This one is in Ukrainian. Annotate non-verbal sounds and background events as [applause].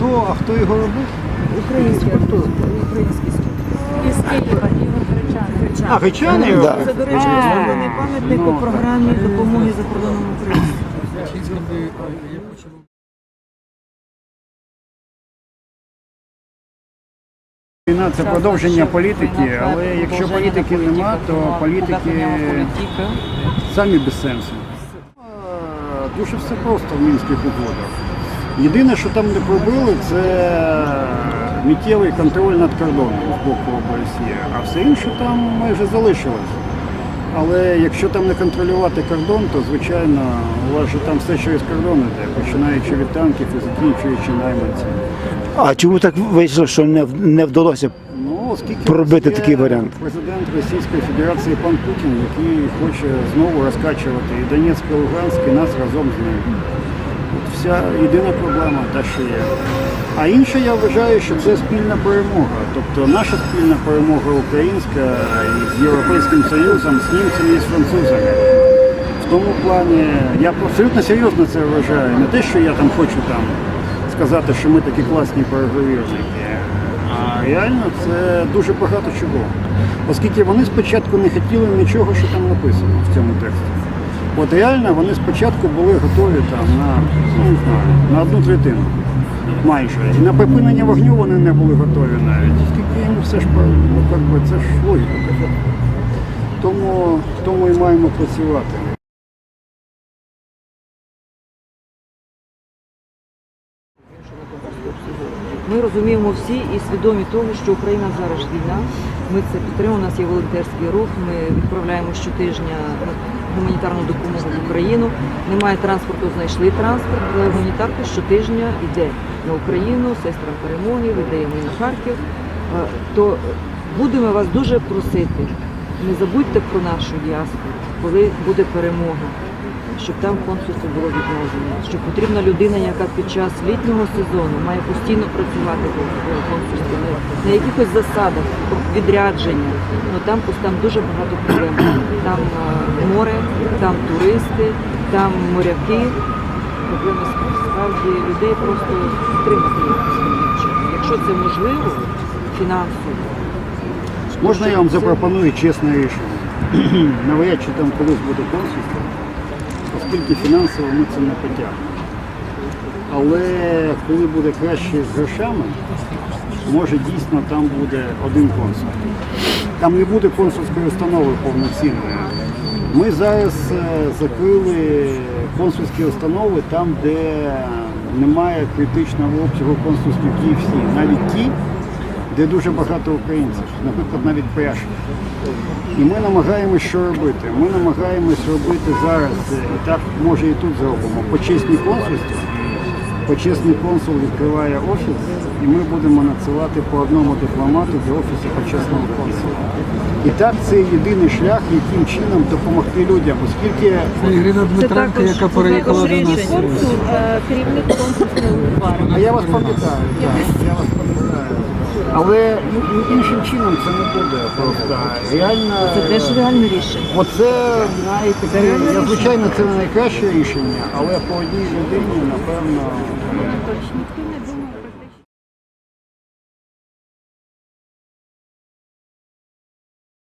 Хто його робив? Український артист, український спів. Із Києва, Ігор Гречаник. А, гречани його? Да. Це, до речі, встановлений пам'ятник у програмі допомоги за кордоном України. Війна це продовження політики, але якщо політики нема, то політики самі без сенсу. Е, Дуже все просто в мінських угодах. Єдине, що там не пробили, це миттєвий контроль над кордоном з боку ОБСЄ, а все інше там майже залишилось. Але якщо там не контролювати кордон, то звичайно у вас же там все через кордон іде, починаючи від танків і закінчуючи найманцями. А чому так вийшло, що не, в- не вдалося? Ну, оскільки Пробити є такий варіант. Президент Російської Федерації пан Путін, який хоче знову розкачувати і Донецьк, і Луганськ, і нас разом з ним. Вся єдина проблема та що є. А інше я вважаю, що це спільна перемога. Тобто наша спільна перемога українська з Європейським Союзом, з німцями і з французами. В тому плані я абсолютно серйозно це вважаю. Не те, що я там хочу там сказати, що ми такі класні переговірники. А реально це дуже багато чого. Оскільки вони спочатку не хотіли нічого, що там написано в цьому тексті. От реально вони спочатку були готові там на, ну, не знаю, на одну третину. Майже. І на припинення вогню вони не були готові навіть. Оскільки їм все ж ну, як би, це ж логіка. Тому, тому і маємо працювати. Ми розуміємо всі і свідомі того, що Україна зараз війна. Ми це підтримуємо. У нас є волонтерський рух. Ми відправляємо щотижня гуманітарну допомогу в Україну. Немає транспорту, знайшли транспорт, але гуманітарка щотижня йде на Україну, сестрам перемоги, видаємо і на Харків. Е, То будемо вас дуже просити. Не забудьте про нашу діаспору, коли буде перемога щоб там консульство було відновлено, що потрібна людина, яка під час літнього сезону має постійно працювати в консульстві, не на якихось засадах, відрядження. Ну там там дуже багато проблем. Там море, там туристи, там моряки. Проблеми справді людей просто стримати. Якщо це можливо, фінансово. Можна я вам запропоную чесне рішення? [clears throat] Навряд чи там колись буде консульство, оскільки фінансово ми це не потягнемо. Але коли буде краще з грошами, може дійсно там буде один консул. Там не буде консульської установи повноцінної. Ми зараз е, закрили консульські установи там, де немає критичного обсягу консульських дій всі, навіть ті, де дуже багато українців, наприклад, навіть Пряшки. І ми намагаємося що робити. Ми намагаємось робити зараз, е, і так може і тут зробимо, почесні консульства. Почесний консул відкриває офіс, і ми будемо надсилати по одному дипломату до офісу почесного консула. І так це єдиний шлях, яким чином допомогти людям, оскільки Ірина Дмитренко, яка переїхала до нас. Консул, е, керівник консульства А я вас пам'ятаю, я вас пам'ятаю. Але і- і- іншим чином це не буде просто. Реально, Це теж реальне рішення. Оце, знаєте, я, звичайно, це не найкраще рішення, але по одній людині, напевно, Точно